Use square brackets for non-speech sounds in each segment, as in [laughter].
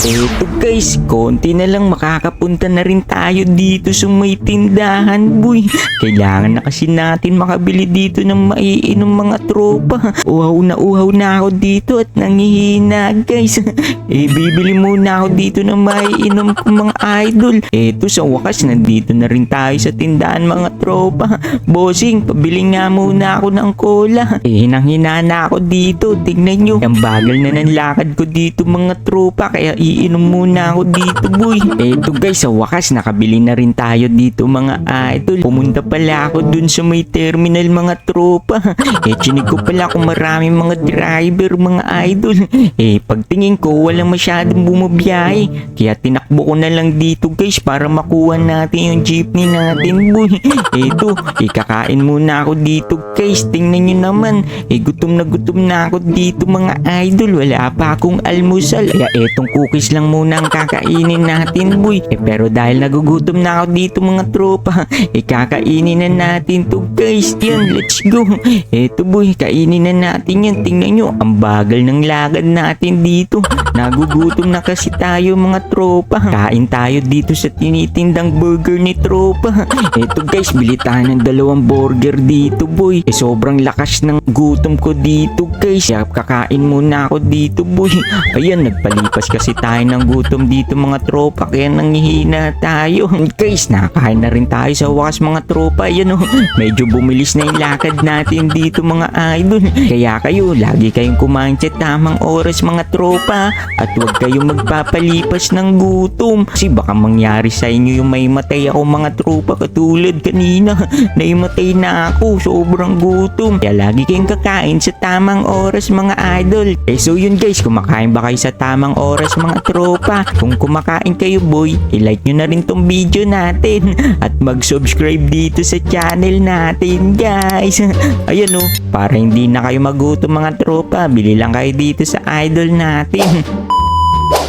Eto guys, konti na lang makakapunta na rin tayo dito sa may tindahan boy. Kailangan na kasi natin makabili dito ng maiinom mga tropa. Uhaw na uhaw na ako dito at nangihina guys. [laughs] eh bibili muna ako dito ng maiinom ko mga idol. Eto sa wakas nandito na rin tayo sa tindahan mga tropa. [laughs] Bossing, pabili nga muna ako ng cola. [laughs] Eh nanghina na ako dito. Tingnan nyo, ang bagal na ng lakad ko dito mga tropa. Kaya iinom muna ako dito boy. Eto guys, sa wakas nakabili na rin tayo dito mga idol. Pumunta pala ako dun sa may terminal mga tropa. [laughs] Eh chinig ko pala kung maraming mga driver mga idol. [laughs] Eh pagtingin ko walang masyadong bumabiyahe. Kaya tinakbo ko na lang dito guys para makuha natin yung jeepney natin boy. [laughs] Eto, ikakain muna ako dito guys. Tingnan nyo naman. Eh gutom na gutom na ako dito mga idol. Wala pa akong almusal. Kaya etong cookies lang muna ang kakainin natin boy. Eh pero dahil nagugutom na ako dito mga tropa. [laughs] Eh na natin to guys. Yan, let's go. Eto boy, kainin na natin yan. Tingnan nyo, ang bagal ng lagad natin dito. Nagugutom na kasi tayo mga tropa. Kain tayo dito sa tinitindang burger ni tropa. [laughs] Eto guys, bili tayo ng dalawang burger dito boy. Eh sobrang lakas ng gutom ko dito guys. Kakain muna ako dito boy. [laughs] Ayan, nagpalipas kasi tayo ng gutom dito mga tropa. Kaya nangihina tayo. [laughs] Guys, nakain na rin tayo sa wakas mga tropa. Ayan oh, medyo bumilis na yung lakad natin dito mga idol. Kaya kayo, lagi kayong kumain sa tamang oras mga tropa. At huwag kayong magpapalipas ng gutom. Kasi baka mangyari sa inyo yung may matay ako mga tropa katulad kanina. [laughs] Naimatay na ako, sobrang gutom. Kaya lagi kayong kakain sa tamang oras mga idol. Eh so yun guys, kumakain ba kayo sa tamang oras mga tropa? Kung kumakain kayo boy, i-like nyo na rin tong video natin. At mag-subscribe dito sa channel natin guys. Ayan o, para hindi na kayo magutom mga tropa, bili lang kayo dito sa idol natin.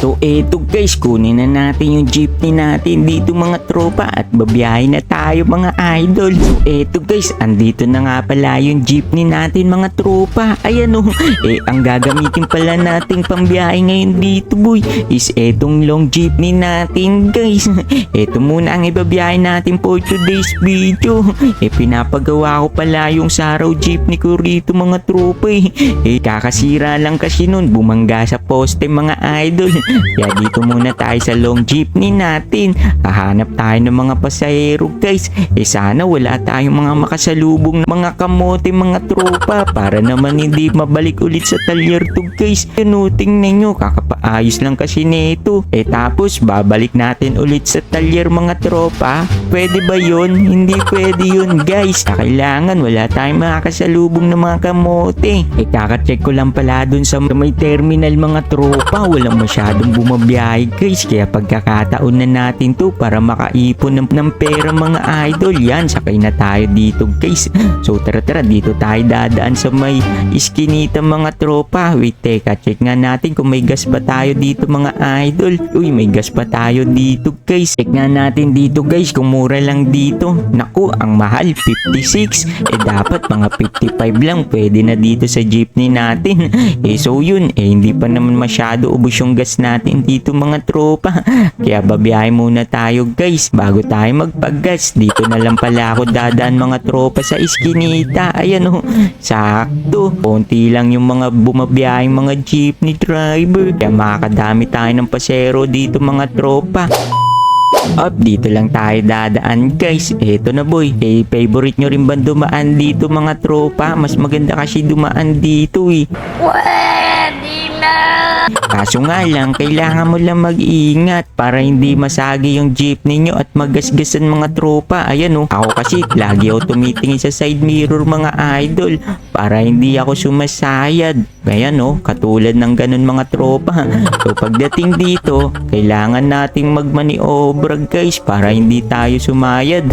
So eto guys, kunin na natin yung jeepney natin dito mga tropa at babiyahe na tayo mga idol. So eto guys, andito na nga pala yung jeepney natin mga tropa. Ayan oh, [laughs] eh ang gagamitin pala nating pambiyahe ngayon dito boy is etong long jeepney natin guys. [laughs] Eto muna ang ibabiyahe natin for today's video. [laughs] Eh pinapagawa ko pala yung saraw jeepney ko rito mga tropa eh. Eh kakasira lang kasi nun, bumangga sa poste mga idol. Kaya dito muna tayo sa long jeepney natin. Hahanap tayo ng mga pasahero guys. Eh sana wala tayong mga makasalubong mga kamote mga tropa para naman hindi mabalik ulit sa talyer to guys. Ano, tingnan nyo, kakapaayos lang kasi nito. Eh tapos babalik natin ulit sa talyer mga tropa. Pwede ba yun? Hindi pwede yun guys. Kailangan wala tayong makakasalubong na mga kamote. Eh kakacheck ko lang pala dun sa may terminal mga tropa. Walang masyadong bumabiyahe guys. Kaya pagkakataon na natin to para makaipon ng, ng pera mga idol. Yan, sakay na tayo dito guys. [gasps] So tara tara dito tayo dadaan sa may iskinita mga tropa. Wait teka, check nga natin kung may gas pa tayo dito mga idol. Uy, may gas pa tayo dito guys. Check nga natin dito guys kung mura lang dito. Naku, ang mahal 56. Eh dapat mga 55 lang pwede na dito sa jeepney natin. [laughs] Eh so yun, eh hindi pa naman masyado ubos yung gas natin dito mga tropa. [laughs] Kaya babiyahe muna tayo guys bago tayo magpagas. Dito na lang pala ako dadaan mga tropa sa iskinita. Ayan oh, sakto. Konti lang yung mga bumabiyaheng mga jeepney driver. Kaya makakadami tayo ng pasero dito mga tropa. Up, dito lang tayo dadaan guys. Eto na boy. Eh, favorite nyo rin ba dumaan dito mga tropa? Mas maganda kasi dumaan dito eh. Kaso nga lang, kailangan mo lang mag-ingat para hindi masagi yung jeepney nyo at magasgasan mga tropa. Ayan oh, ako kasi lagi ako tumitingin sa side mirror mga idol para hindi ako sumasayad. Ayan oh, katulad ng ganun mga tropa. So pagdating dito, kailangan nating magmaniobra guys para hindi tayo sumayad.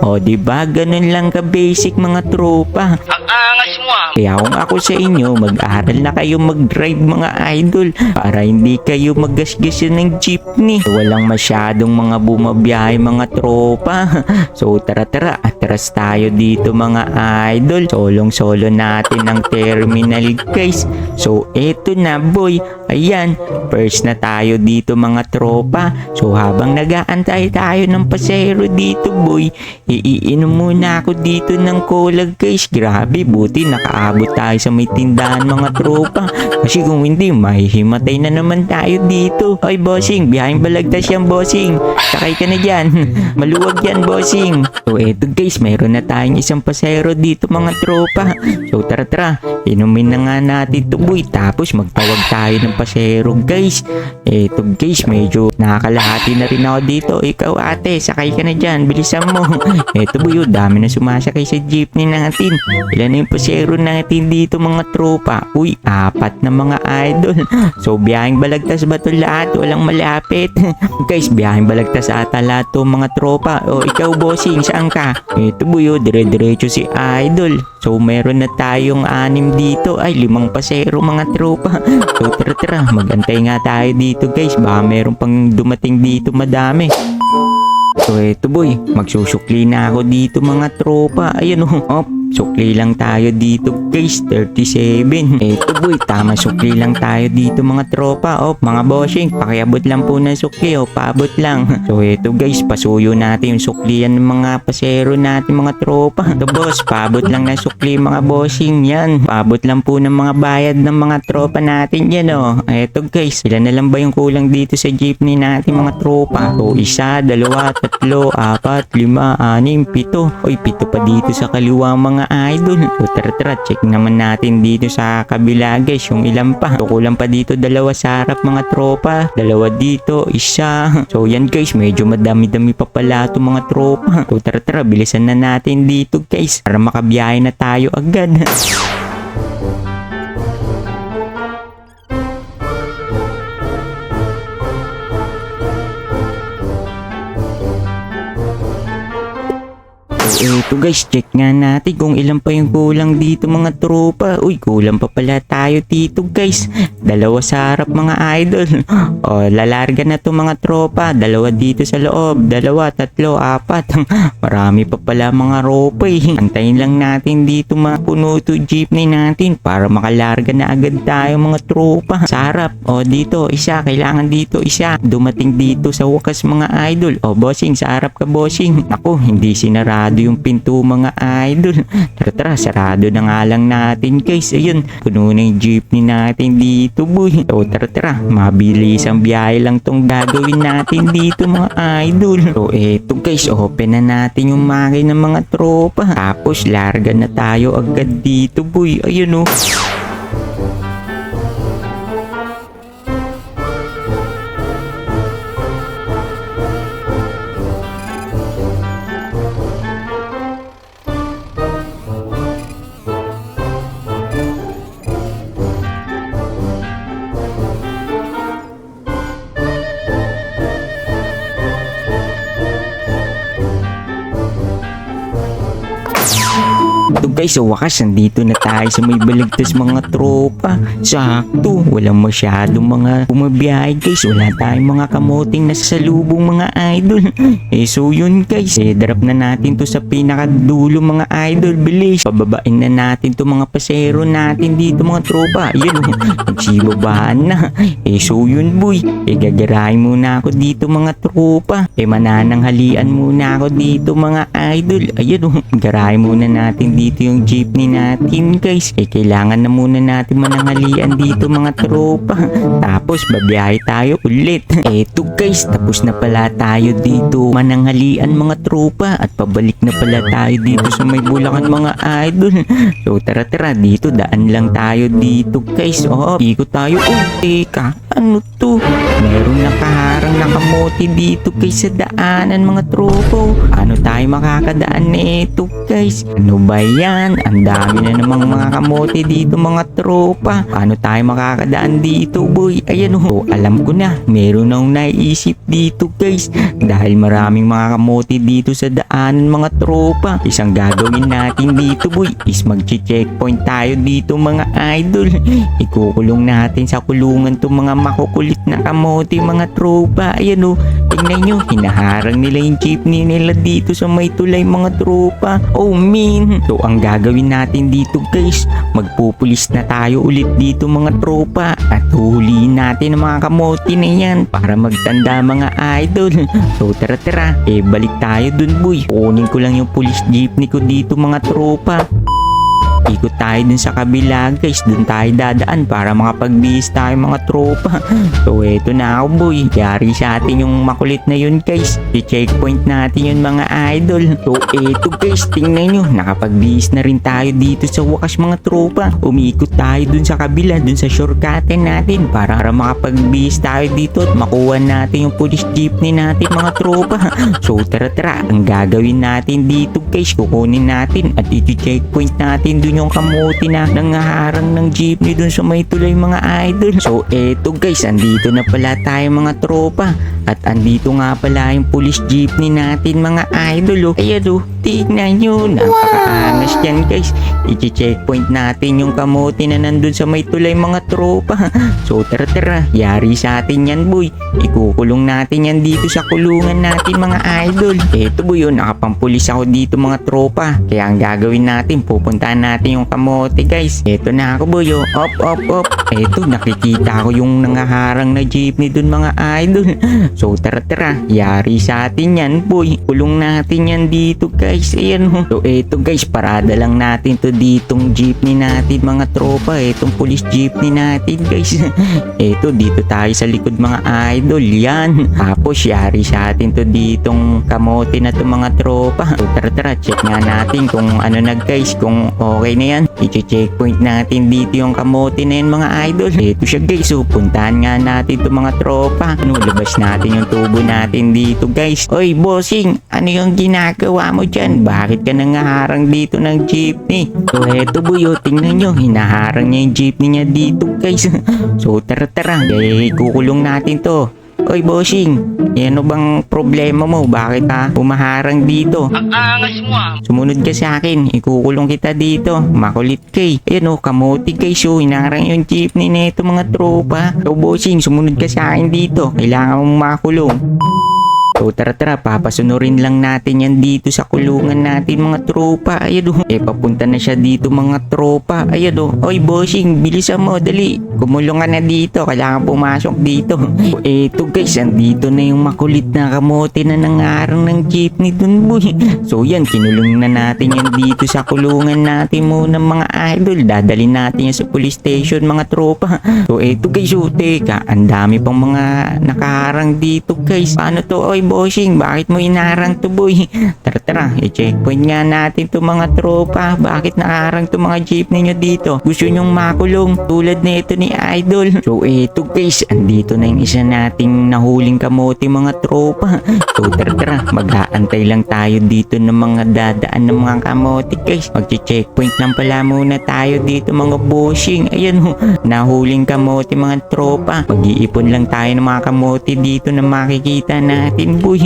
o di ba ganun lang ka basic mga tropa. Ang angas mo ah. Kaya kung ako sa inyo, mag-aral na kayo mag-drive mga idol para hindi kayo magasgasan ng jeepney. Walang masyadong mga bumabiyahe mga tropa. So tara tara, atras tayo dito mga idol. Solong solo natin ang terminal guys. So eto na boy. Ayan, first na tayo dito mga tropa. So habang nag-aantay tayo ng pasero dito boy, iiinom muna ako dito ng cola guys. Grabe, buti nakaabot tayo sa may tindahan mga tropa. Kasi kung hindi, mahihimatay na naman tayo dito. Oy bossing, biyaheng balagtas yan bossing. Sakay ka na dyan. [laughs] Maluwag yan bossing. So eto guys, mayroon na tayong isang pasero dito mga tropa. So tara tara, inumin na nga natin to boy. Tapos magtawag tayo ng pasero guys. Eto guys, medyo nakakalahati na rin ako dito. Ikaw ate, sakay ka na dyan. Bilisan mo. [laughs] Eto boy, dami na sumasakay sa jeepney natin. Ilan na yung pasero natin dito mga tropa? Uy, apat na mga idol. [laughs] So, biyaheng balagtas ba to lahat? Walang malapit. [laughs] Guys, biyaheng balagtas ata lahat mga tropa. O, ikaw bossing, saan ka? Ito buyo, dire-diretso si idol. So, meron na tayong anim dito. Ay, limang pasero mga tropa. So, tara tara, magantay nga tayo dito guys. Baka meron pang dumating dito madami. So eto boy, magsusukli na ako dito mga tropa. Ayun oh, oh sukli lang tayo dito guys, 37. Eto boy, tama sukli lang tayo dito mga tropa. Oh, mga bossing, pakiabot lang po ng sukli oh, paabot lang. [laughs] So eto guys, pasuyo natin yung suklian ng mga pasero natin mga tropa. [laughs] Ito boss, paabot lang ng sukli mga bossing yan. Paabot lang po ng mga bayad ng mga tropa natin yan oh. Eto guys, ilan na lang ba yung kulang dito sa jeepney natin mga tropa? So isa, dalawa, tatlo, apat, lima, anim, pito. Oy, pito pa dito sa kaliwa mga idol. So tara tara, check naman natin dito sa kabila guys, yung ilan pa. So kulang pa dito dalawa sa harap mga tropa. Dalawa dito, isa. So yan guys, medyo madami-dami pa pala itong mga tropa. So tara tara, bilisan na natin dito guys para makabiyahe na tayo agad. [laughs] Eto guys, check nga natin kung ilan pa yung kulang dito mga tropa. Uy, kulang pa pala tayo dito guys. Dalawa sa harap mga idol. [gasps] O, lalarga na to mga tropa. Dalawa dito sa loob. Dalawa, tatlo, apat. [laughs] Marami pa pala mga ropa eh. Antayin lang natin dito mapuno to jeepney natin para makalarga na agad tayo mga tropa. Sa harap. O, dito, isa. Kailangan dito, isa. Dumating dito sa wakas mga idol. O, bossing, sa harap ka bossing. Ako, hindi sinarado yung pinto mga idol. [laughs] Tara tara, sarado na nga lang natin guys. Ayun, puno na yung jeepney natin dito boy. So tara tara, mabilis ang biyahe lang tong gagawin natin dito mga idol. So eto guys, open na natin yung makina ng mga tropa. Tapos larga na tayo agad dito boy. Ayun oh. Guys, sa wakas, nandito na tayo sa may baligtas mga tropa. Sakto, walang masyadong mga bumabiyahe guys. Wala tayong mga kamoting nasa salubong mga idol. [clears throat] Eh so yun guys, eh drop na natin to sa pinakadulo mga idol. Bilis, pababain na natin to mga pasero natin dito mga tropa. Ayun, oh, [laughs] nagsibabaan na. Eh so yun boy, eh gagarahin muna ako dito mga tropa. Eh manananghalian muna ako dito mga idol. Ayun, [laughs] garahin muna natin dito yung jeepney natin guys. Eh kailangan na muna natin mananghalian dito mga tropa. [laughs] Tapos babiyahe tayo ulit. [laughs] Eto guys, tapos na pala tayo dito mananghalian mga tropa. At pabalik na pala tayo dito sa may bulakan mga idol. [laughs] So tara tara dito, daan lang tayo dito guys. Oo, ikot tayo. Oh, teka, ano to? Meron nakaharang na kamote dito guys sa daanan mga tropo. Paano tayo makakadaan nito guys? Ano ba yan? Ang dami na namang mga kamote dito mga tropa. Paano tayo makakadaan dito boy? Ayan oh, alam ko na. Meron akong naiisip dito guys. Dahil maraming mga kamote dito sa daanan mga tropa. Isang gagawin natin dito boy is mag-checkpoint tayo dito mga idol. Ikukulong natin sa kulungan tong mga makukulit na kamote mga tropa. Ayan o, tingnan nyo, hinaharang nila yung jeepney nila dito sa may tulay mga tropa. Oh min! So ang gagawin natin dito guys, magpupulis na tayo ulit dito mga tropa at huhulihin natin ang mga kamote na yan para magtanda mga idol. [laughs] So tara tara, eh balik tayo dun boy. Kunin ko lang yung police jeepney ko dito mga tropa. Ikot tayo dun sa kabila guys, dun tayo dadaan para makapagbihis tayo mga tropa. [laughs] So eto na ako boy, yari sa atin yung makulit na yun guys. I-checkpoint natin yun mga idol. So eto guys, tingnan nyo, nakapagbihis na rin tayo dito sa wakas mga tropa. Umikot tayo dun sa kabila, dun sa shortcutin natin para makapagbihis tayo dito at makuha natin yung police jeepney natin mga tropa. [laughs] So tara tara, ang gagawin natin dito guys, kukunin natin at i-checkpoint natin dun yung kamote na nangaharang ng jeepney dun sa may tulay mga idol. So eto guys, andito na pala tayo mga tropa. At andito nga pala yung police jeepney natin mga idol oh. Ayan oh, tignan nyo, napakaangas yan guys. I-checkpoint natin yung kamote na nandun sa may tulay mga tropa. [laughs] So tara tara, yari sa atin yan boy. Ikukulong natin yan dito sa kulungan natin mga idol. Eto boy yun, nakapampulis ako dito mga tropa. Kaya ang gagawin natin, pupuntahan natin yung kamote guys. Eto na ako boy, oh. Op, op, op. Eto, nakikita ko yung nangaharang na jeepney dun mga idol. [laughs] So tara tara, yari sa atin yan boy. Kulong natin yan dito guys. Ayan oh. So eto guys, parada lang natin to ditong jeepney natin mga tropa. Etong police jeepney natin guys. [laughs] eto, dito tayo sa likod mga idol. Yan. Tapos yari sa atin to ditong kamote na to mga tropa. So tara tara, check nga natin kung ano na guys, kung okay na yan. I-checkpoint natin dito yung kamote na yan mga idol. Eto siya guys, so puntahan nga natin to mga tropa. Ano, labas natin yung tubo natin dito guys. Oy bossing, ano yung ginagawa mo dyan? Bakit ka nangaharang dito ng jeepney? So eto boy, oh, tingnan nyo, hinaharang niya yung jeepney niya dito guys. [laughs] so tara tara, eh, kukulong natin to. Oy bossing, ano bang problema mo? Bakit ka pumaharang dito? Ang angas mo ah. Sumunod ka sa akin, ikukulong kita dito. Makulit kay. Ayan o, kamote kay so, inarang yung jeepney na ito mga tropa. So bossing, sumunod ka sa akin dito. Kailangan mong makulong. So tara tara, papasunurin lang natin yan dito sa kulungan natin mga tropa. Ayan o, eh papunta na siya dito mga tropa. Ayan o, oy bossing, bilisan mo, dali. Kumulong ka na dito, kailangan pumasok dito. [laughs] Eto guys, andito na yung makulit na kamote na nangarang ng jeepney dun boy. [laughs] So yan, kinulong na natin yan dito sa kulungan natin muna mga idol. Dadalhin natin yan sa police station mga tropa. [laughs] So eto guys, oh, teka, ang dami pang mga nakaharang dito guys. Paano to, oy bossing, bakit mo inaharang to boy? [laughs] Tara tara, i-checkpoint nga natin to mga tropa. Bakit nakaharang to mga jeepney nyo dito? Gusto nyong makulong tulad na ito ni Idol. So eto guys, andito na yung isa nating nahuling kamote mga tropa. [laughs] So tara tara, mag-aantay lang tayo dito ng mga dadaan ng mga kamote guys. Mag-checkpoint lang pala muna tayo dito mga bossing. Ayan ho, nahuling kamote mga tropa. Mag-iipon lang tayo ng mga kamote dito na makikita natin boy.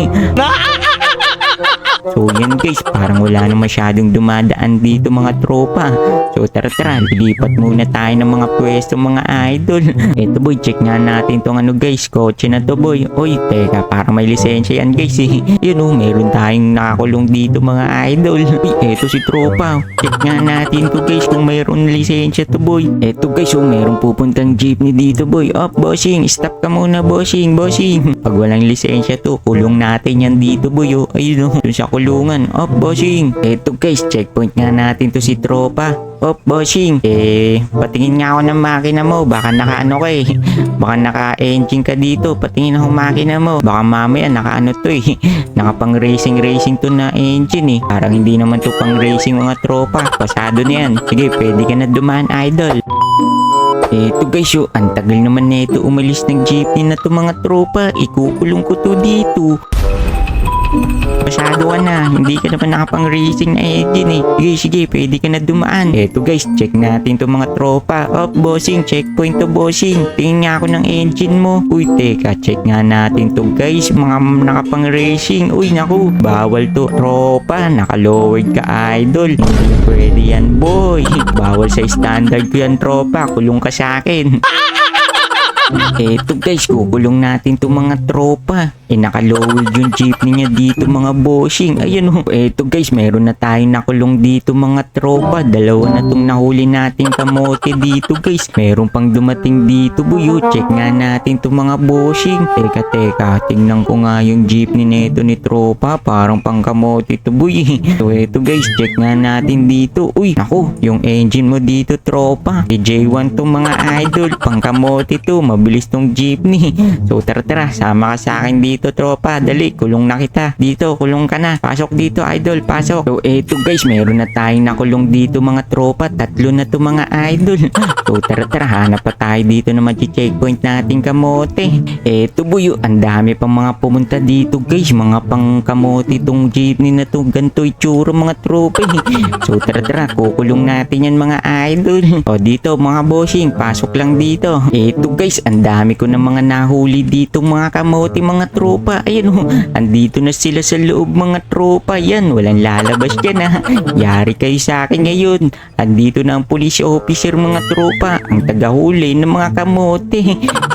So yan guys, parang wala na masyadong dumadaan dito mga tropa. So tara tara, lilipat muna tayo ng mga pwesto mga idol. [laughs] Eto boy, check nga natin tong ano guys, kotse na to boy. Oy, teka, parang may lisensya yan guys eh. [laughs] Yun oh, meron tayong nakakulong dito mga idol. Uy, eto si tropa. Check nga natin to guys kung mayroon lisensya to boy. Eto guys, oh, meron pupuntang jeepney dito boy. Up, bossing, stop ka muna bossing, bossing. [laughs] Pag walang lisensya to, kulong natin yan dito boy. Oh, ayun oh, dun sa kulungan. Up, bossing. Eto guys, checkpoint nga natin to si tropa. Op, bossing. Eh, patingin nga ako ng makina mo. Baka naka-ano ka eh. [laughs] Baka naka-engine ka dito. Patingin ako makina mo. Baka mamaya naka-ano to eh. [laughs] Naka-pang racing-racing to na engine eh. Parang hindi naman to pang racing mga tropa. Pasado na yan. Sige, pwede ka na dumaan, idol. Eto guys, oh, ang tagal naman neto umalis ng jeepney na to mga tropa. Ikukulong ko to dito. Masyado ka na, hindi ka naman nakapang-racing na engine eh. Sige, sige, pwede ka na dumaan. Eto guys, check natin to mga tropa. Up, bossing, checkpoint to bossing. Tingin nga ako ng engine mo. Uy, teka, check nga natin to guys. Mga nakapang-racing. Uy, naku, bawal to. Tropa, nakalowered ka idol. Hindi pwede yan, boy. Bawal sa standard ko yan, tropa. Kulong ka sa akin. [laughs] Eto guys, kukulong natin to mga tropa. Eh nakalowed yung jeepney niya dito mga bossing. Ayan o. Eto guys, meron na tayong nakulong dito mga tropa. Dalawa na tong nahuli nating kamote dito guys. Meron pang dumating dito buyo. Check nga natin to mga bossing. Teka teka, tingnan ko nga yung jeepney nito ni tropa. Parang pang kamote to buy. [laughs] So eto guys, check nga natin dito. Uy, ako, yung engine mo dito tropa. Si J1 to mga idol. Pang kamote to. Mabilis tong jeepney. [laughs] So tara tara, sama ka sa akin dito tropa. Dali, kulong na kita. Dito, kulong ka na. Pasok dito idol, pasok. So eto guys, meron na tayong nakulong dito mga tropa. Tatlo na to mga idol. [laughs] So tara tara, hanap pa tayo dito na mag-checkpoint nating kamote. Eto buyo, ang dami pang mga pumunta dito guys. Mga pang kamote tong jeepney na to. Ganto itsura mga tropa. eh. [laughs] So tara tara, kukulong natin yan mga idol. O dito mga bossing, pasok lang dito. Eto guys, ang dami ko ng mga nahuli dito mga kamote mga tropa. Ayan o, andito na sila sa loob mga tropa. Yan, walang lalabas dyan ha. Yari kayo sa akin ngayon. Andito na ang police officer mga tropa. Ang tagahuli ng mga kamote.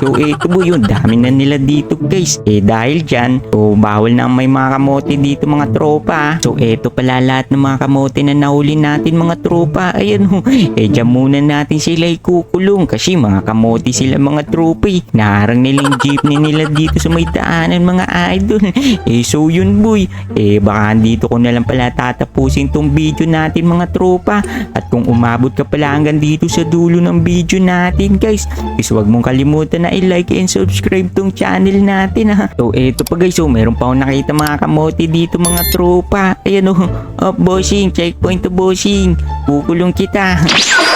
So eto po yun, dami na nila dito guys. Eh dahil dyan, so bawal na may mga kamote dito mga tropa. So eto pala lahat ng mga kamote na nahuli natin mga tropa. Ayan o, eh dyan muna natin sila ikukulong kasi mga kamote sila mga tropa eh. Naharang nila yung jeepney nila dito sa may daanan mga idol. [laughs] Eh so yun boy, eh baka dito ko na lang pala tatapusin tong video natin mga tropa. At kung umabot ka pala hanggang dito sa dulo ng video natin guys, is huwag mong kalimutan na i-like and subscribe tong channel natin ha. So eto pa guys, so meron pa akong nakita mga kamote dito mga tropa. Ayan oh, oh bossing, checkpoint to bossing. Kukulong kita. [laughs]